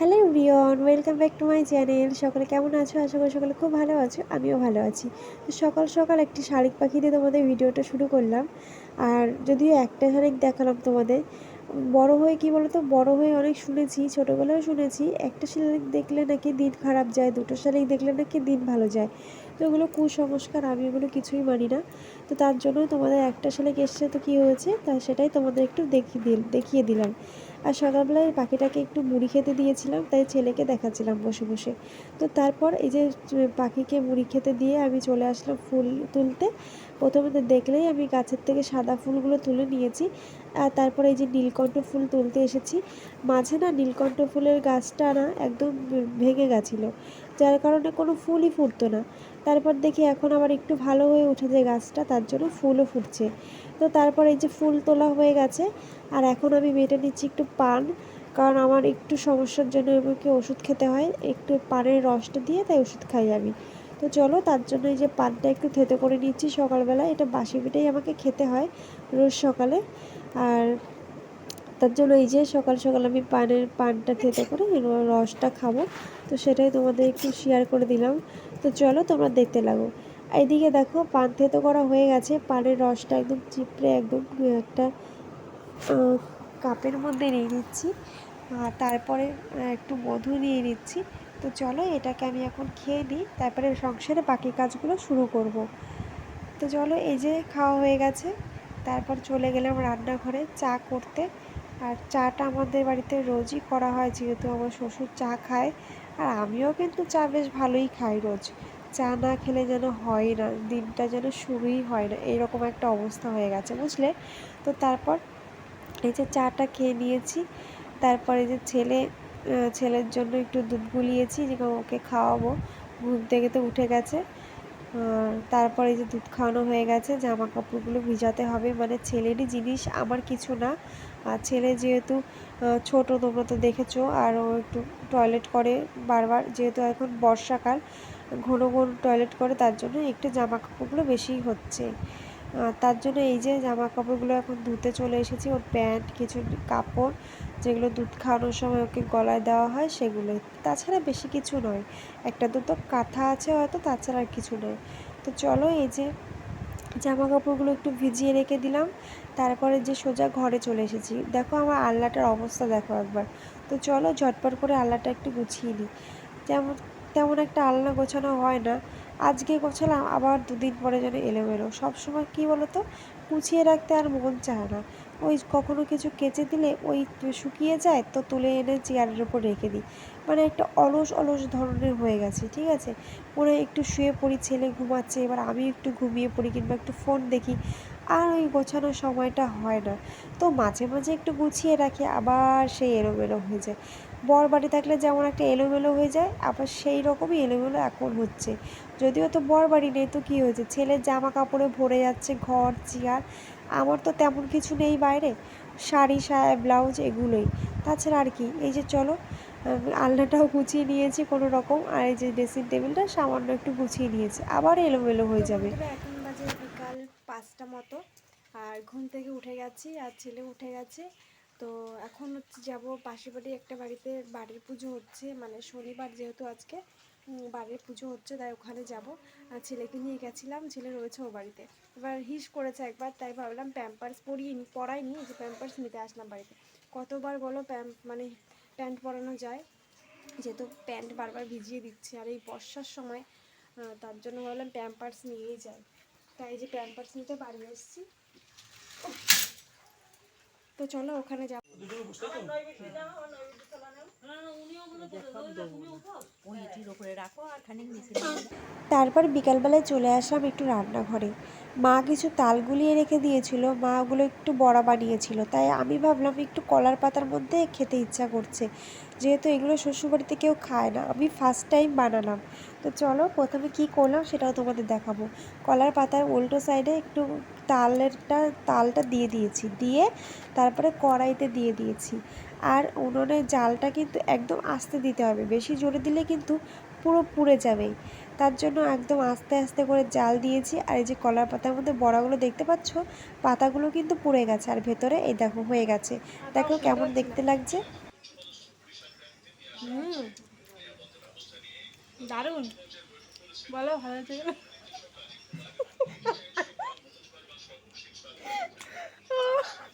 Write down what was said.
Hello Riyon welcome back to my channel. সকলে কেমন আছো? আশা করি সকলে খুব ভালো আছো, আমিও ভালো আছি। তো সকাল সকাল একটি শালিক পাখি দিয়ে তোমাদের ভিডিওটা শুরু করলাম। আর যদিও একটা শালিক দেখালাম তোমাদের, বড় হয়ে কি বলতো? বড় হয়ে অনেক শুনেছি ছোটোবেলায় শুনেছি, একটা শালিক দেখলে নাকি দিন খারাপ যায়, দুটো শালিক দেখলে নাকি দিন ভালো যায়। তো ওগুলো কুসংস্কার, আমি ওগুলো কিছুই মানি না। তো তার জন্য তোমাদের একটা শালিক এসছে, তো কী হয়েছে? তা সেটাই তোমাদের একটু দেখিয়ে দিল, দেখিয়ে দিলাম। আর সকালবেলায় পাখিটাকে একটু মুড়ি খেতে দিয়েছিলাম, তাই ছেলেকে দেখাচ্ছিলাম বসে বসে। তো তারপর এই যে পাখিকে মুড়ি খেতে দিয়ে আমি চলে আসলাম ফুল তুলতে। প্রথমে তো দেখলেই আমি গাছের থেকে সাদা ফুলগুলো তুলে নিয়েছি, আর তারপরে এই যে নীলকণ্ঠ ফুল তুলতে এসেছি। মাঝে না নীলকণ্ঠ ফুলের গাছটা না একদম ভেঙে গেছিল। যার কারণে কোনো ফুলই ফুটতো না। তারপর দেখি এখন আবার একটু ভালো হয়ে উঠেছে গাছটা, তার জন্য ফুলও ফুটছে। তো তারপর এই যে ফুল তোলা হয়ে গেছে, আর এখন আমি মেটে নিচ্ছি একটু পান, কারণ আমার একটু সমস্যার জন্য আমাকে ওষুধ খেতে হয়। একটু পানের রসটা দিয়ে তাই ওষুধ খাই আমি। তো চলো তার জন্য এই যে পানটা একটু থেতে করে নিচ্ছি সকালবেলা এটা বাসি পিঠেই আমাকে খেতে হয় রোজ সকালে। আর তার জন্য এই যে সকাল সকাল আমি পানের পানটা থেতে করে রসটা খাব। তো সেটাই তোমাদের একটু শেয়ার করে দিলাম। তো চলো তোমরা দেখতে লাগো। এইদিকে দেখো পান থেতো করা হয়ে গেছে। পানের রসটা একদম চিপড়ে একদম একটা কাপের মধ্যে নিয়ে নিচ্ছি। আর তারপরে একটু মধু নিয়ে নিচ্ছি। তো চলো এটাকে আমি এখন খেয়ে নিই। তারপরে সংসারে বাকি কাজগুলো শুরু করব। তো চলো এই যে খাওয়া হয়ে গেছে। তারপর চলে গেলাম রান্নাঘরে চা করতে। আর চাটা আমাদের বাড়িতে রোজই করা হয়, যেহেতু আমার শ্বশুর চা খায়। আর আমিও কিন্তু চা বেশ ভালোই খাই রোজ। চা না খেলে যেন হয় না, দিনটা যেন শুরুই হয় না, এরকম একটা অবস্থা হয়ে গেছে, বুঝলে? তো তারপর এই যে চাটা খেয়ে নিয়েছি, তারপরে যে ছেলে ছেলের জন্য একটু দুধ গুলিয়েছি, যে ওকে খাওয়াবো। ঘুম থেকে তো উঠে গেছে। তারপরে যে দুধ খাওয়ানো হয়ে গেছে জামা কাপড়গুলো ভিজাতে হবে। মানে ছেলেরই জিনিস, আমার কিছু না। আর ছেলে যেহেতু ছোট, তোমরা তো দেখেছ, আর ও একটু টয়লেট করে বারবার। যেহেতু এখন বর্ষাকাল, ঘন ঘন টয়লেট করে, তার জন্য একটু জামা কাপড়গুলো বেশিই হচ্ছে। তার জন্য এই যে জামা কাপড়গুলো এখন ধুতে চলে এসেছি, ওর প্যান্ট, কিছু কাপড় যেগুলো দুধ খাওয়ানোর সময় ওকে গলায় দেওয়া হয় সেগুলো। তাছাড়া বেশি কিছু নয়, একটা দুটো কাঁথা আছে হয়তো, তাছাড়া আর কিছু নয় তো চলো এই যে জামা কাপড়গুলো একটু ভিজিয়ে রেখে দিলাম, তারপরে যে সোজা ঘরে চলে এসেছি। দেখো আমার আল্লাটার অবস্থা দেখো একবার। তো চলো ঝটপট করে আল্লাটা একটু গুছিয়ে নিই। যেমন তেমন একটা আলনা গোছানো হয় না। আজকে গোছালাম, আবার দুদিন পরে যেন এলোমেলো। সবসময় কী বলো তো গুছিয়ে রাখতে আর মন চায় না। ওই কখনো কিছু কেচে দিলে ওই শুকিয়ে যায় তো তুলে এনে চেয়ারের ওপর রেখে দিই। মানে একটা অলস অলস ধরনের হয়ে গেছে, ঠিক আছে? মনে একটু শুয়ে পড়ি, ছেলে ঘুমাচ্ছে, এবার আমি একটু ঘুমিয়ে পড়ি কিংবা একটু ফোন দেখি। আর ওই গোছানোর সময়টা হয় না। তো মাঝে মাঝে একটু গুছিয়ে রাখি, আবার সেই এলোমেলো হয়ে যায়। বর বাড়ি থাকলে যেমন একটা এলোমেলো হয়ে যায়, আবার সেই রকমই এলোমেলো এখন হচ্ছে। যদিও তো বর বাড়ি নেই, তো কী হয়েছে? ছেলের জামা কাপড়ে ভরে যাচ্ছে ঘর, চেয়ার, আমার তো তেমন কিছু নেই বাইরে। শাড়ি, সায়া, ব্লাউজ এগুলোই। তাছাড়া আর কি, এই যে চলো আলনাটাও গুছিয়ে নিয়েছি কোনো রকম, আর এই যে ড্রেসিং টেবিলটা সামান্য একটু গুছিয়ে নিয়েছি, আবার এলোমেলো হয়ে যাবে। পাঁচটা মতো। আর ঘুম থেকে উঠে গেছি আর ছেলে উঠে গেছে। তো এখন হচ্ছে যাব পাশে বাড়ি, একটা বাড়িতে বাড়ির পুজো হচ্ছে মানে শনিবার যেহেতু আজকে বাড়ির পুজো হচ্ছে, তাই ওখানে যাব। আর ছেলেকে নিয়ে গেছিলাম, ছেলে রয়েছে ও বাড়িতে। এবার হিস করেছে একবার, তাই ভাবলাম প্যাম্পার্স পরিয়ে পরাইনি যে প্যাম্পার্স নিতে আসলাম বাড়িতে। কতবার বলো প্যাম্প মানে প্যান্ট পরানো যায়, যেহেতু প্যান্ট বারবার ভিজিয়ে দিচ্ছে, আর এই বর্ষার সময় তার জন্য ভাবলাম প্যাম্পার্স নিয়েই যাই। তাই যে প্যাম্পার্স নিতে বাড়ি এসেছি। তো চলো ওখানে যাব। তারপর বিকালবেলায় চলে আসলাম একটু রান্নাঘরে। মা কিছু তাল গুলিয়ে রেখে দিয়েছিল, মা ওগুলো একটু বড়া বানিয়েছিল। তাই আমি ভাবলাম একটু কলার পাতার মধ্যে খেতে ইচ্ছা করছে। যেহেতু এগুলো শ্বশুরবাড়িতে কেউ খায় না, আমি ফার্স্ট টাইম বানালাম। তো চলো প্রথমে কি করলাম সেটাও তোমাদের দেখাবো। কলার পাতার উল্টো সাইডে একটু তালেরটা, তালটা দিয়ে দিয়েছি, দিয়ে তারপরে কড়াইতে দিয়ে দিয়েছি। আর উনুনের জালটা কিন্তু একদম আস্তে দিতে হবে, বেশি জোরে দিলে কিন্তু পুরো পুড়ে যাবেই। তার জন্য একদম আস্তে আস্তে করে জাল দিয়েছি আর এই যে কলার পাতার মধ্যে বড়াগুলো দেখতে পাচ্ছ পাতাগুলো কিন্তু পুড়ে গেছে। আর ভেতরে এই দেখো হয়ে গেছে। দেখো কেমন দেখতে লাগছে। দারুণ। বলো ভালো